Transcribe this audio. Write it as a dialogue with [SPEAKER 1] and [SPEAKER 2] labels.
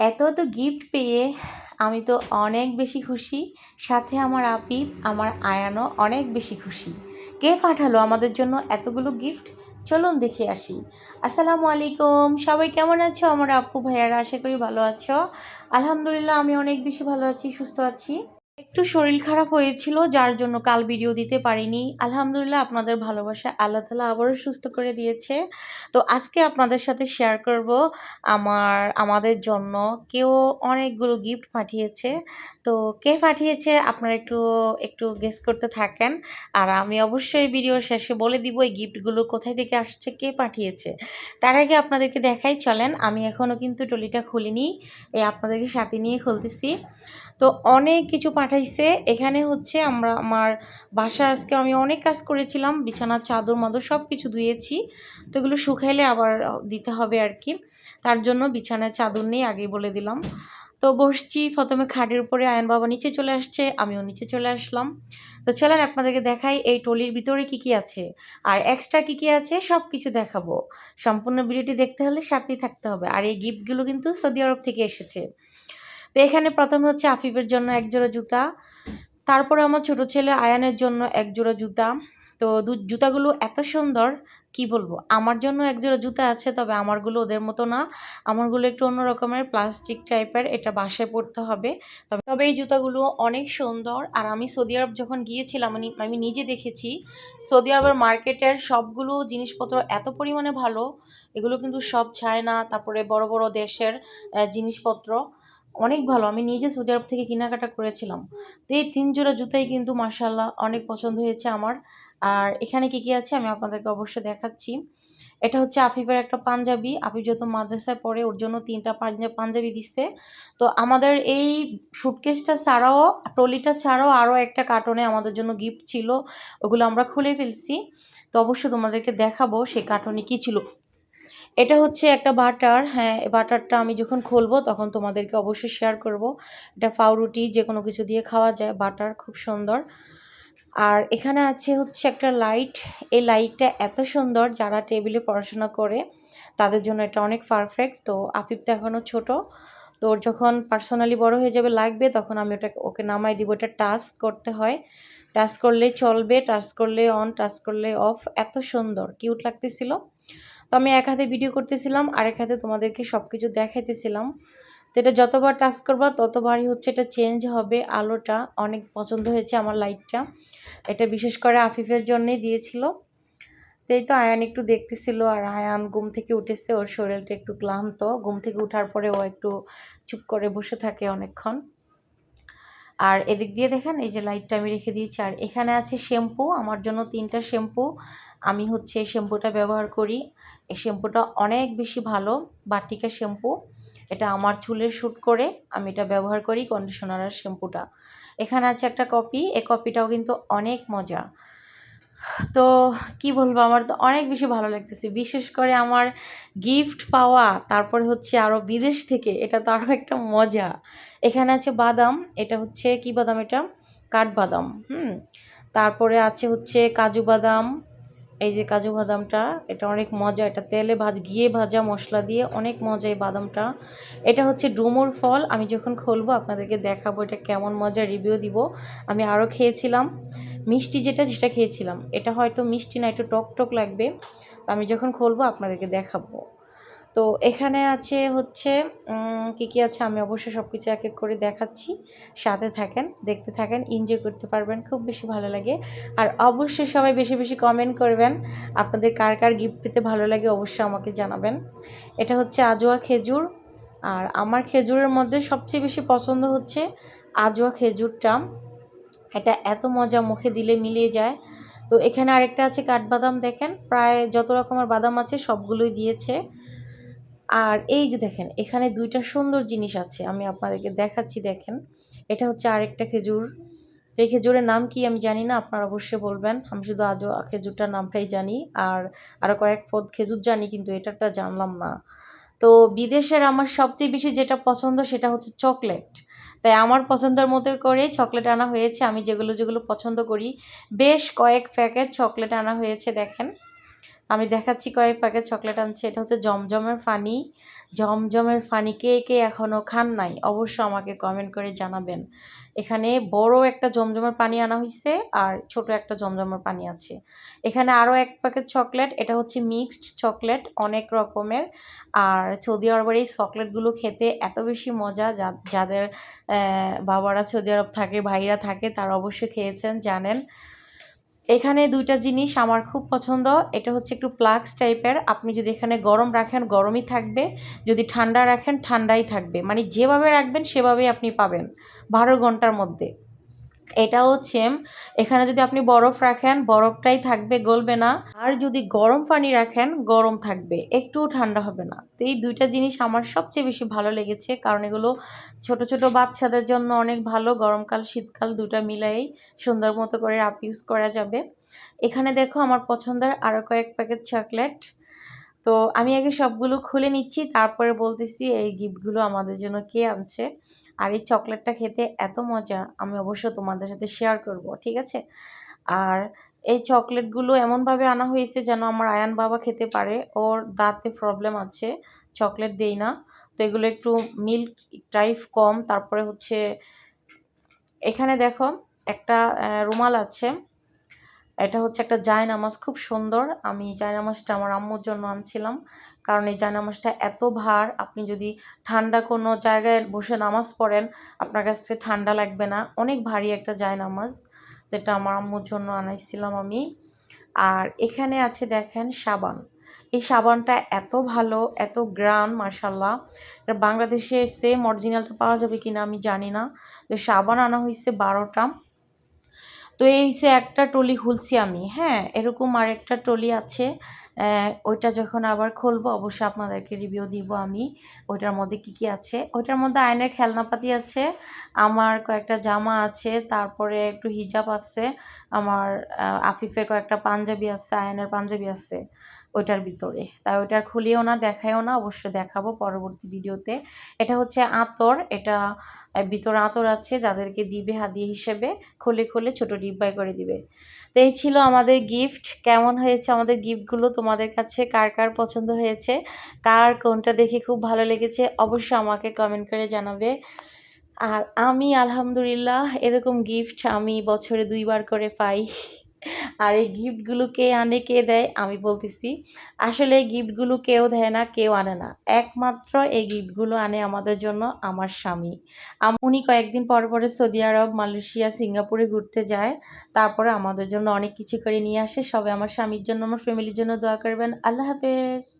[SPEAKER 1] এত এত গিফট পেয়ে আমি তো অনেক বেশি খুশি। সাথে আমার আপিপ আমার আয়ানও অনেক বেশি খুশি। কে পাঠালো আমাদের জন্য এতগুলো গিফট চলুন দেখে আসি। আসসালামু আলাইকুম, সবাই কেমন আছো? আমার আপু ভাইয়ারা, আশা করি ভালো আছো। আলহামদুলিল্লাহ, আমি অনেক বেশি ভালো আছি, সুস্থ আছি। একটু শরীর খারাপ হয়েছিল, যার জন্য কাল ভিডিও দিতে পারিনি। আলহামদুলিল্লাহ, আপনাদের ভালোবাসা আল্লাহ তালা আবারও সুস্থ করে দিয়েছে। তো আজকে আপনাদের সাথে শেয়ার করব আমার, আমাদের জন্য কেউ অনেকগুলো গিফট পাঠিয়েছে। তো কে পাঠিয়েছে আপনারা একটু একটু গেস করতে থাকেন। আর আমি অবশ্যই ভিডিওর শেষে বলে দিব এই গিফটগুলো কোথায় থেকে আসছে, কে পাঠিয়েছে। তার আগে আপনাদেরকে দেখাই, চলেন। আমি এখনও কিন্তু টলিটা খুলিনি, এই আপনাদেরকে সাথে নিয়ে খুলতেছি। তো অনেক কিছু পাঠাইছে। এখানে হচ্ছে আমরা আমার বাসা আজকে আমি অনেক কাজ করেছিলাম। বিছানার চাদর মাদর সব কিছু ধুয়েছি। তো এগুলো শুকাইলে আবার দিতে হবে আর কি। তার জন্য বিছানায় চাদর নেই, আগেই বলে দিলাম। তো বসছি, প্রথমে খাটের উপরে আয়ন বাবা নিচে চলে আসছে, আমিও নিচে চলে আসলাম। তো চলেন আপনাদেরকে দেখাই এই টলির ভিতরে কি কি আছে। আর এক্সট্রা কি কি আছে সব কিছু দেখাবো। সম্পূর্ণ ভিডিওটি দেখতে হলে সাথেই থাকতে হবে। আর এই গিফটগুলো কিন্তু সৌদি আরব থেকে এসেছে। তো এখানে প্রথমে হচ্ছে আফিফের জন্য এক জোড়া জুতা। তারপরে আমার ছোট ছেলে আয়ানের জন্য এক জোড়া জুতা। তো জুতাগুলো এত সুন্দর, কি বলব? আমার জন্য এক জোড়া জুতা আছে, তবে আমারগুলো ওদের মতো না। আমারগুলো একটু অন্য রকমের, প্লাস্টিক টাইপের, এটা বাসায় পড়তে হবে। তবে তবে এই জুতাগুলো অনেক সুন্দর। আর আমি সৌদি আরব যখন গিয়েছিলাম, আমি নিজে দেখেছি, সৌদি আরবের মার্কেটের সবগুলো জিনিসপত্র এত পরিমাণে ভালো। এগুলো কিন্তু সব চায়না, তারপরে বড় বড় দেশের জিনিসপত্র। অনেক ভালো। আমি নিজে সৌদি আরব থেকে কেনাকাটা করেছিলাম। তো এই তিন জোড়া জুতাই কিন্তু মার্শাল্লাহ অনেক পছন্দ হয়েছে আমার। আর এখানে কী কী আছে আমি আপনাদেরকে অবশ্যই দেখাচ্ছি। এটা হচ্ছে আফিফের একটা পাঞ্জাবি। আফিফ যত মাদ্রাসায় পড়ে, ওর জন্য তিনটা পাঞ্জাবি দিচ্ছে তো আমাদের এই সুটকেসটা ছাড়াও ট্রলিটা ছাড়াও আরও একটা কার্টনে আমাদের জন্য গিফট ছিল। ওগুলো আমরা খুলে ফেলছি। তো অবশ্যই তোমাদেরকে দেখাবো সেই কার্টনে কী ছিল। এটা হচ্ছে একটা বাটার হ্যাঁ বাটারটা আমি যখন খুলবো তখন তোমাদেরকে অবশ্যই শেয়ার করব। এটা পাউরুটি যে কোনো কিছু দিয়ে খাওয়া যায়, বাটার খুব সুন্দর। আর এখানে আছে হচ্ছে একটা লাইট এই লাইটটা এত সুন্দর যারা টেবিলে পড়াশোনা করে, তাদের জন্য এটা অনেক পারফেক্ট তো আফিফ তো এখনও ছোটো, তো ওর যখন পার্সোনালি বড় হয়ে যাবে লাগবে তখন আমি ওটা ওকে নামাই দিব। এটা টাচ করতে হয়। টাচ করলে চলবে টাচ করলে অন টাচ করলে অফ এত সুন্দর কিউট লাগতেছিল। তো আমি এক হাতে ভিডিও করতেছিলাম, আরেক হাতে তোমাদেরকে সব কিছু দেখাইতেছিলাম। তো এটা যতবার টাচ করবা, ততবারই হচ্ছে এটা চেঞ্জ হবে। আলোটা অনেক পছন্দ হয়েছে আমার লাইটটা এটা বিশেষ করে আফিফের জন্যই দিয়েছিল। তো এই তো আয়ান একটু দেখতেছিল, আর আয়ান ঘুম থেকে উঠেছে, ওর শরীরটা একটু ক্লান্ত। ঘুম থেকে উঠার পরে ও একটু চুপ করে বসে থাকে অনেকক্ষণ। আর এদিক দিয়ে দেখেন, এই যে লাইটটা আমি রেখে দিয়েছি। আর এখানে আছে শ্যাম্পু আমার জন্য তিনটা শ্যাম্পু আমি হচ্ছে শ্যাম্পুটা ব্যবহার করি। এই শ্যাম্পুটা অনেক বেশি ভালো, বাটিকা শ্যাম্পু এটা আমার চুলের শ্যুট করে আমি এটা ব্যবহার করি কন্ডিশনার আর শ্যাম্পুটা এখানে আছে একটা কপি এই কপিটাও কিন্তু অনেক মজা। তো কি বলব, আমার তো অনেক বেশি ভালো লাগতেছে। বিশেষ করে আমার গিফট পাওয়া, তারপরে হচ্ছে আরও বিদেশ থেকে, এটা তো আরও একটা মজা। এখানে আছে বাদাম, এটা হচ্ছে কি বাদাম এটা? কাঠবাদাম, হুম? তারপরে আছে হচ্ছে কাজু বাদাম, এই যে কাজু বাদামটা, এটা অনেক মজা, এটা তেলে ভাজ গিয়ে ভাজা মশলা দিয়ে অনেক মজা এই বাদামটা। এটা হচ্ছে ডুমুর ফল, আমি যখন খুলবো, আপনাদেরকে দেখাবো এটা কেমন মজা রিভিউ দিব। আমি আরও খেয়েছিলাম। মিষ্টি যেটা যেটা খেয়েছিলাম। এটা হয়তো মিষ্টি না, একটু টক টক লাগবে। তো আমি যখন খুলবো, আপনাদেরকে দেখাবো। তো এখানে আছে হচ্ছে কী কী আছে? আমি অবশ্যই সব কিছু এক এক করে দেখাচ্ছি। সাথে থাকেন, দেখতে থাকেন এনজয় করতে পারবেন, খুব বেশি ভালো লাগে। আর অবশ্যই সবাই বেশি বেশি কমেন্ট করবেন, আপনাদের কার কার গিফট পেতে ভালো লাগে অবশ্যই আমাকে জানাবেন। এটা হচ্ছে আজোয়া খেজুর। আর আমার খেজুরের মধ্যে সবচেয়ে বেশি পছন্দ হচ্ছে আজোয়া খেজুরটা। এটা এত মজা মুখে দিলে মিলিয়ে যায়। তো এখানে আরেকটা আছে কাঠবাদাম, দেখেন। প্রায় যত রকমের বাদাম আছে, সবগুলোই দিয়েছে। আর এই যে দেখেন, এখানে দুইটা সুন্দর জিনিস আছে, আমি আপনাদেরকে দেখাচ্ছি, দেখেন। এটা হচ্ছে আরেকটা খেজুর। এই খেজুরের নাম কি আমি জানি না, আপনারা অবশ্যই বলবেন। আমি শুধু আজও খেজুরটার নামটাই জানি, আর আরও কয়েক পদ খেজুর জানি, কিন্তু এটাটা জানলাম না। তো বিদেশের আমার সবচেয়ে বেশি যেটা পছন্দ, সেটা হচ্ছে চকলেট। তাই আমার পছন্দের মতো করে চকলেট আনা হয়েছে। আমি যেগুলো যেগুলো পছন্দ করি। বেশ কয়েক প্যাকেট চকলেট আনা হয়েছে, দেখেন। আমি দেখাচ্ছি কয়েক প্যাকেট চকলেট আনছে। এটা হচ্ছে জমজমের ফানি। জমজমের ফানি কে কে এখনও খান নাই, অবশ্য আমাকে কমেন্ট করে জানাবেন। এখানে বড় একটা জমজমের পানি আনা হয়েছে আর ছোট একটা জমজমের পানি আছে। এখানে আরও এক প্যাকেট চকলেট, এটা হচ্ছে মিক্সড চকলেট অনেক রকমের। আর সৌদি আরবের এই চকলেটগুলো খেতে এত বেশি মজা যাদের বাবারা সৌদি আরব থাকে, ভাইরা থাকে, তারা অবশ্যই খেয়েছেন, জানেন। এখানে দুইটা জিনিস আমার খুব পছন্দ। এটা হচ্ছে একটু প্লাক্স টাইপের। আপনি যদি এখানে গরম রাখেন, গরমই থাকবে। যদি ঠান্ডা রাখেন, ঠান্ডাই থাকবে। মানে যেভাবে রাখবেন, সেভাবেই আপনি পাবেন। বারো ঘণ্টার মধ্যে। এটা হচ্ছে, এখানে যদি আপনি বরফ রাখেন, বরফটাই থাকবে, গলবে না। আর যদি গরম পানি রাখেন, গরম থাকবে একটুও ঠান্ডা হবে না। তো এই দুইটা জিনিস আমার সবচেয়ে বেশি ভালো লেগেছে, কারণ এগুলো ছোট ছোট বাচ্চাদের জন্য অনেক ভালো। গরমকাল, শীতকাল দুটা মিলাই সুন্দর মতো করে আপ ইউজ করা যাবে। এখানে দেখো আমার পছন্দের আরও কয়েক প্যাকেট চকলেট তো আমি আগে সবগুলো খুলে নিচ্ছি, তারপরে বলতেছি এই গিফটগুলো আমাদের জন্য কে আনছে। আর এই চকলেটটা খেতে এত মজা, আমি অবশ্য তোমাদের সাথে শেয়ার করব, ঠিক আছে? আর এই চকলেটগুলো এমনভাবে আনা হয়েছে যেন আমার আয়ান বাবা খেতে পারে, ওর দাঁতে প্রবলেম আছে, চকলেট দেই না। তো এগুলো একটু মিল্ক টাইপ কম, তারপরে হচ্ছে, এখানে দেখো একটা রুমাল আছে। এটা হচ্ছে একটা জায়নামাজ, খুব সুন্দর। আমি জায়নামাজটা আমার আম্মুর জন্য আনছিলাম। কারণ এই জায়নামাজটা এত ভার, আপনি যদি ঠান্ডা কোনো জায়গায় বসে নামাজ পড়েন, আপনার কাছে ঠান্ডা লাগবে না। অনেক ভারী একটা জায়নামাজ, যেটা আমার আম্মুর জন্য আনাইছিলাম আমি। আর এখানে আছে দেখেন সাবান। এই সাবানটা এত ভালো, এত গ্রান মার্শাল্লাহ এটা বাংলাদেশে সেম অরিজিনালটা পাওয়া যাবে কিনা আমি জানি না। সাবান আনা হয়েছে বারোটা। তো এই যে একটা টলি খুলছি আমি হ্যাঁ এরকম আর একটা টলি আছে ওইটা যখন আবার খুলবো, অবশ্যই আপনাদেরকে রিভিউ দিব আমি, ওইটার মধ্যে কি কি আছে। ওইটার মধ্যে আয়নের খেলনাপাতি আছে, আমার কয়েকটা জামা আছে, তারপরে একটু হিজাব আছে, আমার আফিফের কয়েকটা পাঞ্জাবি আছে, আয়নের পাঞ্জাবি আছে। ওইটার ভিতরে। তাই ওইটার খুলিও না, দেখায়ও না, অবশ্যই দেখাবো পরবর্তী ভিডিওতে। এটা হচ্ছে আতর, এটা ভিতরে আতর আছে, যাদেরকে দিবে হাদিয়া হিসেবে, খুলে খুলে ছোট ডিব্বায় করে দিবে। তো এই ছিল আমাদের গিফট কেমন হয়েছে আমাদের গিফটগুলো তোমাদের কাছে কার কার পছন্দ হয়েছে, কার কোনটা দেখে খুব ভালো লেগেছে, অবশ্যই আমাকে কমেন্ট করে জানাবে। আর আমি আলহামদুলিল্লাহ এরকম গিফট আমি বছরে দুইবার করে পাই। আর এই গিফটগুলো কে আনে কে দেয়? আমি বলতেছি, আসলে এই গিফটগুলো কেউ দেয় না, কেউ আনে না। একমাত্র এই গিফটগুলো আনে আমাদের জন্য আমার স্বামী। উনি কয়েকদিন পর পরে সৌদি আরব, মালয়েশিয়া, সিঙ্গাপুরে ঘুরতে যায়। তারপরে আমাদের জন্য অনেক কিছু করে নিয়ে আসে। সবে আমার স্বামীর জন্য, আমার ফ্যামিলির জন্য দোয়া করবেন। আল্লাহ হাফেজ।